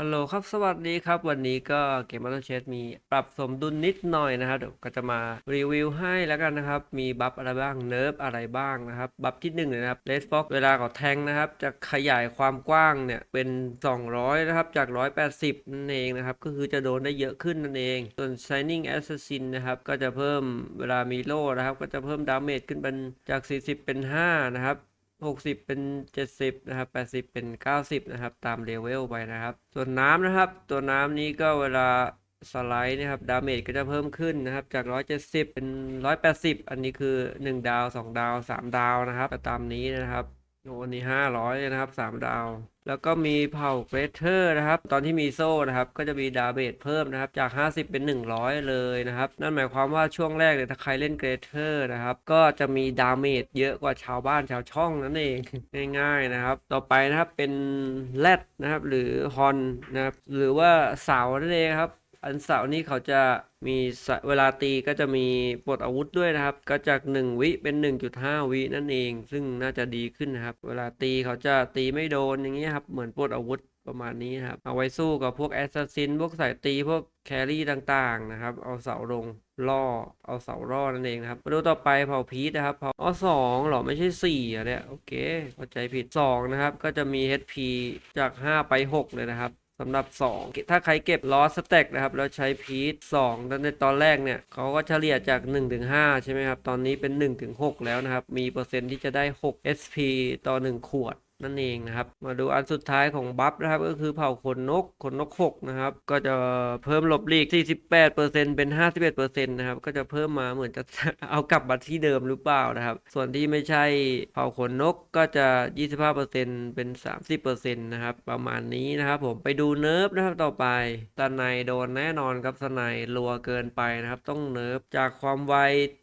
ฮัลโหลครับ สวัสดีครับ วันนี้ก็เกม Battle Chess มีปรับสมดุลนิดหน่อยนะครับ เดี๋ยวก็จะมารีวิวให้แล้วกันนะครับ มีบัฟอะไรบ้าง เนิร์ฟอะไรบ้างนะครับ บัฟที่หนึ่งเลยนะครับ Red Fox เวลาเขาแทงนะครับ จะขยายความกว้างเนี่ย เป็น 200 นะครับ จาก 180 นั่นเองนะครับ ก็คือจะโดนได้เยอะขึ้นนั่นเอง ส่วน Shining Assassin นะครับ ก็จะเพิ่มเวลามีโล่นะครับ ก็จะเพิ่มดาเมจขึ้นเป็นจาก 40 เป็น 5 นะครับ 60 เป็น 70 นะครับ 80 เป็น 90 นะครับ ตามเลเวลไปนะครับ ส่วนน้ำนะครับ ตัวน้ำนี้ก็เวลาสไลด์นะครับ ดาเมจก็จะเพิ่มขึ้นนะครับ จาก 170 เป็น 180 อันนี้คือ 1 ดาว 2 ดาว 3 ดาวนะครับตามนี้นะครับ โอ้อันนี้500เลยนะครับ3ดาว แล้วก็มีเผ่าเกรเทอร์นะครับ ตอนที่มีโซ่นะครับ ก็จะมีดาเมจเพิ่มนะครับ จาก 50 เป็น 100 เลยนะครับ นั่นหมายความว่าช่วงแรกเนี่ยถ้าใครเล่นเกรเทอร์นะครับ ก็จะมีดาเมจเยอะกว่าชาวบ้านชาวช่องนั่นเอง ง่ายๆนะครับ ต่อไปนะครับเป็นแรดนะครับ หรือฮอนนะครับ หรือว่าเสานั่นเองครับ อันเสาร์นี้เขาจะมีเวลาตีก็จะมีปลดอาวุธด้วยนะครับ ก็จาก 1 วิเป็น 1.5 วินั่นเอง ซึ่งน่าจะดีขึ้นนะครับ เวลาตีเขาจะตีไม่โดนอย่างเงี้ยครับเหมือนปลดอาวุธประมาณนี้นครับ เอาไว้สู้กับพวกแอสซัสซินพวกสายตีพวกแครี่ต่างๆนะครับ เอาเสาลงล่อ เอาเสาล่อนั่นเองนะครับมาดูต่อไปเผ่าพีทนะครับเผ่าอ๋อสองหรอไม่ใช่สี่อะเนี่ยโอเคเข้าใจผิดสองนะครับ ก็จะมี HP จาก 5 ไป 6 เลยนะครับ สำหรับ 2 ถ้าใครเก็บลอสแต็กนะครับ แล้วใช้พีท2แล้วในตอนแรกเนี่ยเขาก็เฉลี่ยจาก 1-5ถึง5ใช่ไหมครับ ตอนนี้เป็น1ถึง6แล้วนะครับ มีเปอร์เซ็นต์ที่จะได้ 6 SP ต่อ 1 ขวด นั่นเองนะครับ มาดูอันสุดท้ายของบัฟนะครับ ก็คือเผ่าขนนกขนนก 6 นะครับ ก็จะเพิ่มหลบหลีก 48%เป็น 51%นะครับ ก็จะเพิ่มมาเหมือนจะเอากลับมาที่เดิมหรือเปล่านะครับ ส่วนที่ไม่ใช่เผ่าขนนกก็จะ 25%เป็น 30%นะครับ ประมาณนี้นะครับ ผมไปดูเนิร์ฟนะครับต่อไปสไนโดนแน่นอนครับสไนรัวเกินไปนะครับ ต้องเนิร์ฟจากความไว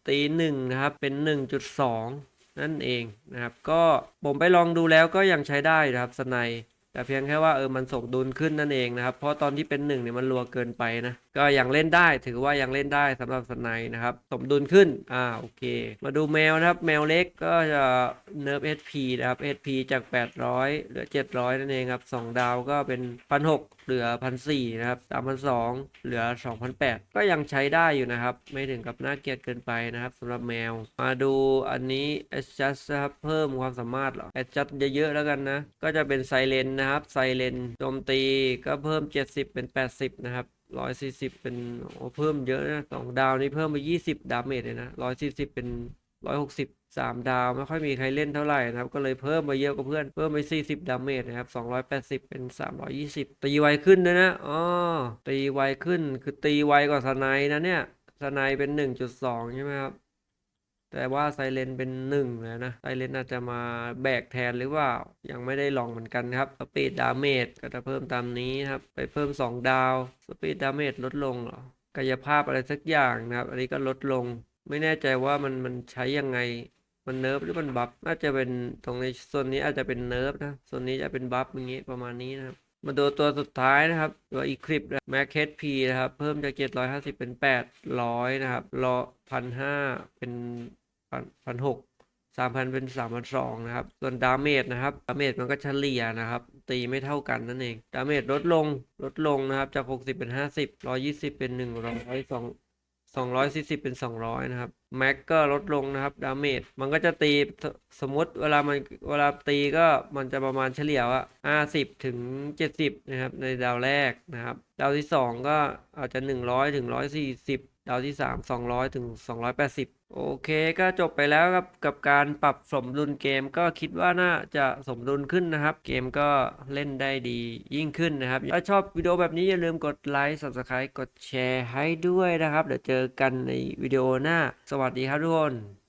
ตีหนึ่งนะครับเป็น 1.2 นั่นเองนะครับ ก็ผมไปลองดูแล้วก็ยังใช้ได้นะครับสไนด์แต่เพียงแค่ว่าเออมันส่งดุลขึ้นนั่นเองนะครับ เพราะตอนที่เป็นหนึ่งเนี่ยมันรัวเกินไปนะ ก็ยังเล่นได้ถือว่ายังเล่นได้สำหรับสไนนะครับสมดุลขึ้นอ่าโอเค มาดูแมวนะครับ แมวเล็กก็จะเนิร์ฟ HP นะครับ HP จาก 800เหลือ 700 นั่นเองครับ 2 ดาวก็เป็น 1,600 เหลือ 1,400 นะครับ 3,200 เหลือ 2,800 ก็ยังใช้ได้อยู่นะครับ ไม่ถึงกับน่าเกลียดเกินไปนะครับสำหรับแมว มาดูอันนี้ adjust นะครับเพิ่มความสามารถหรอ adjust เยอะๆแล้วกันนะ ก็จะเป็นไซเลนนะครับไซเลนโจมตีก็เพิ่ม 70 เป็น 80 นะครับ ร้อยสี่สิบเป็นโอ้เพิ่มเยอะนะสองดาวนี้เพิ่มไปยี่สิบดาเมจเลยนะร้อยสี่สิบเป็นร้อยหกสิบสามดาวไม่ค่อยมีใครเล่นเท่าไหร่นะครับ ก็เลยเพิ่มมาเยอะกว่าเพื่อนเพิ่มไปสี่สิบดาเมจนะครับสองร้อยแปดสิบเป็นสามร้อยยี่สิบตีไวขึ้นด้วยนะอ๋อตีไวขึ้นคือตีไวกว่าสไนด์นะเนี่ยสไนด์เป็นหนึ่งจุดสองใช่ไหมครับ แต่ว่าไซเลนเป็นหนึ่งแล้วนะไซเลนอาจจะมาแบกแทนหรือเปล่ายังไม่ได้ลองเหมือนกันครับสปีดดาเมจก็จะเพิ่มตามนี้ครับ ไปเพิ่ม 2 ดาวสปีดดาเมจลดลงเหรอกายภาพอะไรสักอย่างนะครับ อันนี้ก็ลดลง ไม่แน่ใจว่ามันมันใช้ยังไงมันเนิร์ฟหรือมันบัฟน่าจะเป็นตรงในส่วนนี้อาจจะเป็นเนิร์ฟนะส่วนนี้จะเป็นบัฟอย่างงี้ประมาณนี้นะครับมาดูตัวสุดท้ายนะครับ ตัวอีคลิปนะแม็กเคสพีนะครับ เพิ่มจาก 750 เป็น 800 นะครับรอพันห้าเป็น พันพันหกสามพันเป็นสามพันสองนะครับ ส่วนดาเมจนะครับดาเมจมันก็เฉลี่ยนะครับ ตีไม่เท่ากันนั่นเองดาเมจลดลงลดลงนะครับ จากหกสิบเป็นห้าสิบร้อยี่สิบเป็นหนึ่งร้อยสองสองร้อยสี่สิบเป็นสองร้อยนะครับแม็กก็ลดลงนะครับดาเมจมันก็จะตีสมมติเวลามันเวลาตีก็มันจะประมาณเฉลี่ยว่าห้าสิบถึงเจ็ดสิบนะครับในดาวแรกนะครับ ดาวที่สองก็อาจจะหนึ่งร้อยถึงร้อยสี่สิบดาวที่3 200ถึง280 โอเคก็จบไปแล้วครับกับการปรับสมดุลเกมก็คิดว่าน่าจะสมดุลขึ้นนะครับ เกมก็เล่นได้ดียิ่งขึ้นนะครับ ถ้าชอบวิดีโอแบบนี้อย่าลืมกดไลค์ Subscribe กดแชร์ให้ด้วยนะครับ เดี๋ยวเจอกันในวิดีโอหน้า สวัสดีครับทุกคน